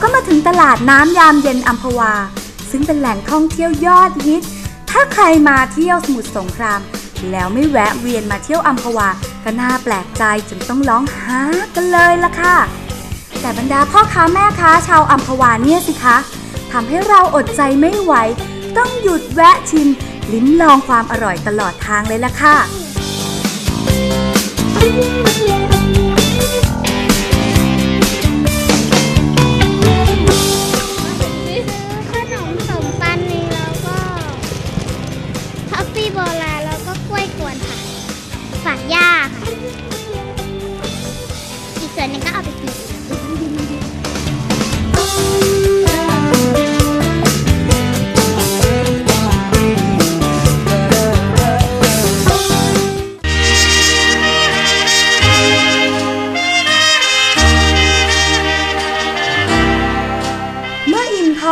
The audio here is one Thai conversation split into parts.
ก็มาถึงตลาดน้ำยามเย็นอัมพวา ซึ่งเป็นแหล่งท่องเที่ยวยอดฮิต ถ้าใครมาเที่ยวสมุทรสงคราม แล้วไม่แวะเวียนมาเที่ยวอัมพวา ก็น่าแปลกใจจนต้องร้องหากันเลยล่ะค่ะ แต่บรรดาพ่อค้าแม่ค้าชาวอัมพวาเนี่ยสิคะทำให้เราอดใจไม่ไหว ต้องหยุดแวะชิม ลิ้มลองความอร่อยตลอดทางเลยล่ะค่ะ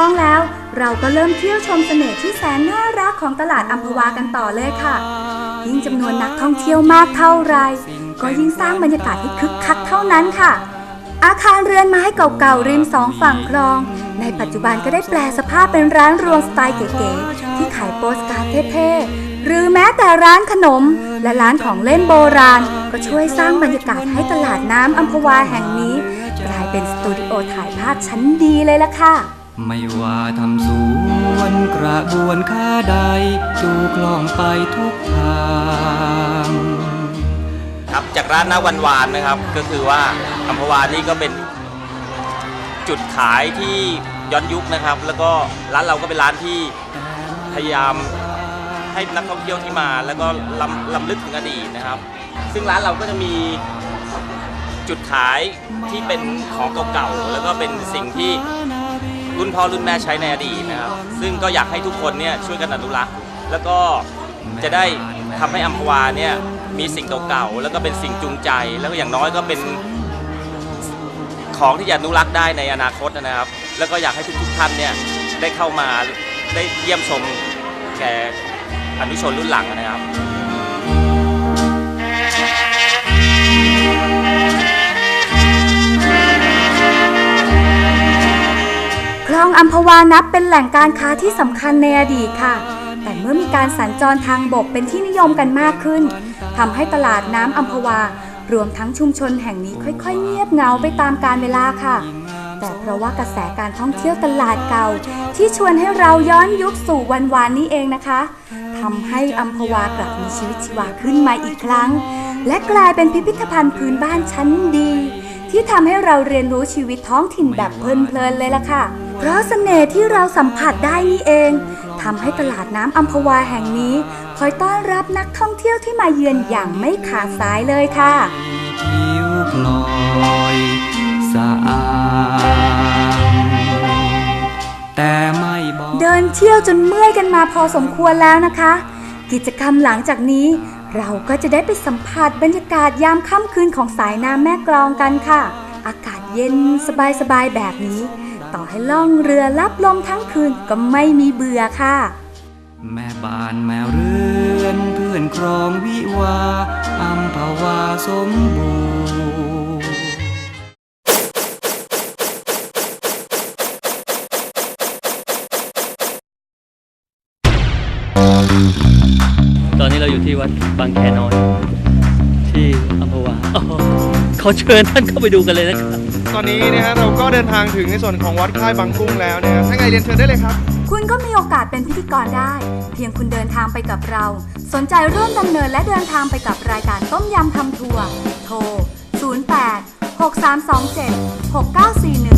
ท้องแล้ว เราก็เริ่มเที่ยวชมเสน่ห์ที่แสนน่ารักของตลาดอัมพวากันต่อเลยค่ะ ยิ่งจำนวนนักท่องเที่ยวมากเท่าไร ก็ยิ่งสร้างบรรยากาศให้คึกคักเท่านั้นค่ะ อาคารเรือนไม้เก่าๆริมสองฝั่งคลอง ในปัจจุบันก็ได้แปลสภาพเป็นร้านรวงสไตล์เก๋ๆที่ขายโปสการ์ดเท่ๆหรือแม้แต่ร้านขนม และร้านของเล่นโบราณ ก็ช่วยสร้างบรรยากาศให้ตลาดน้ำอัมพวาแห่งนี้ กลายเป็นสตูดิโอถ่ายภาพชั้นดีเลยล่ะค่ะ ไม่ว่าทำสวนกระบวนค้าใด ดูคล่องไปทุกทางครับจากร้านน้าวันวานนะครับ ก็คือว่าอัมพวานี่ก็เป็นจุดขายที่ย้อนยุคนะครับ แล้วก็ร้านเราก็เป็นร้านที่พยายามให้นักท่องเที่ยวที่มา แล้วก็ลำลำลึกถึงอดีตนะครับ ซึ่งร้านเราก็จะมีจุดขายที่เป็นของเก่าๆแล้วก็เป็นสิ่งที่ รุ่นพ่อรุ่นแม่ใช้ในอดีตนะครับซึ่งก็อยากให้ทุกคนเนี่ยช่วยกันอนุรักษ์ แล้วก็จะได้ทำให้อัมพวาเนี่ยมีสิ่งเก่าๆแล้วก็เป็นสิ่งจูงใจ แล้วก็อย่างน้อยก็เป็นของที่จะอนุรักษ์ได้ในอนาคตนะครับ แล้วก็อยากให้ทุกๆท่านเนี่ยได้เข้ามาได้เยี่ยมชมแก่อนุชนรุ่นหลังนะครับ คลองอัมพวานับเป็นแหล่งการค้าที่สำคัญในอดีตค่ะ แต่เมื่อมีการสัญจรทางบกเป็นที่นิยมกันมากขึ้นทำให้ตลาดน้ำอัมพวารวมทั้งชุมชนแห่งนี้ค่อยๆ เงียบเงาไปตามกาลเวลาค่ะ แต่เพราะว่ากระแสการท่องเที่ยวตลาดเก่า ที่ชวนให้เราย้อนยุคสู่วันวานนี้เองนะคะทำให้อัมพวากลับมีชีวิตชีวาขึ้นมาอีกครั้ง และกลายเป็นพิพิธภัณฑ์พื้นบ้านชั้นดี ที่ทำให้เราเรียนรู้ชีวิตท้องถิ่นแบบเพลินๆเลยล่ะค่ะ เพราะเสน่ห์ที่เราสัมผัสได้นี่เองทำให้ตลาดน้ำอัมพวาแห่งนี้คอยต้อนรับนักท่องเที่ยวที่มาเยือนอย่างไม่ขาดสายเลยค่ะผิวพลอยสะอาดแต่ไม่บอกเดินเที่ยวจนเมื่อยกันมาพอสมควรแล้วนะคะ กิจกรรมหลังจากนี้ เราก็จะได้ไปสัมผัสบรรยากาศยามค่ำคืนของสายน้ำแม่กลองกันค่ะ อากาศเย็นสบายๆแบบนี้ ต่อให้ล่องเรือรับลมทั้งคืนก็ไม่มีเบื่อค่ะ แม่บ้านแม่เรือนเพื่อนครองวิวาอัมพวาสมบูรณ์ตอนนี้เราอยู่ที่วัดบางแคน้อย ที่อัมพวา อ๋อเขาเชิญท่านเข้าไปดูกันเลยนะครับ ตอนนี้นะฮะเราก็เดินทางถึงในส่วนของวัดค่ายบางกุ้งแล้วนะฮะถ้าไงเรียนเชิญได้เลยครับ คุณก็มีโอกาสเป็นพิธีกรได้ เพียงคุณเดินทางไปกับเรา สนใจร่วมดำเนินและเดินทางไปกับรายการต้มยำทำทัวร์โทร 08 6327 6941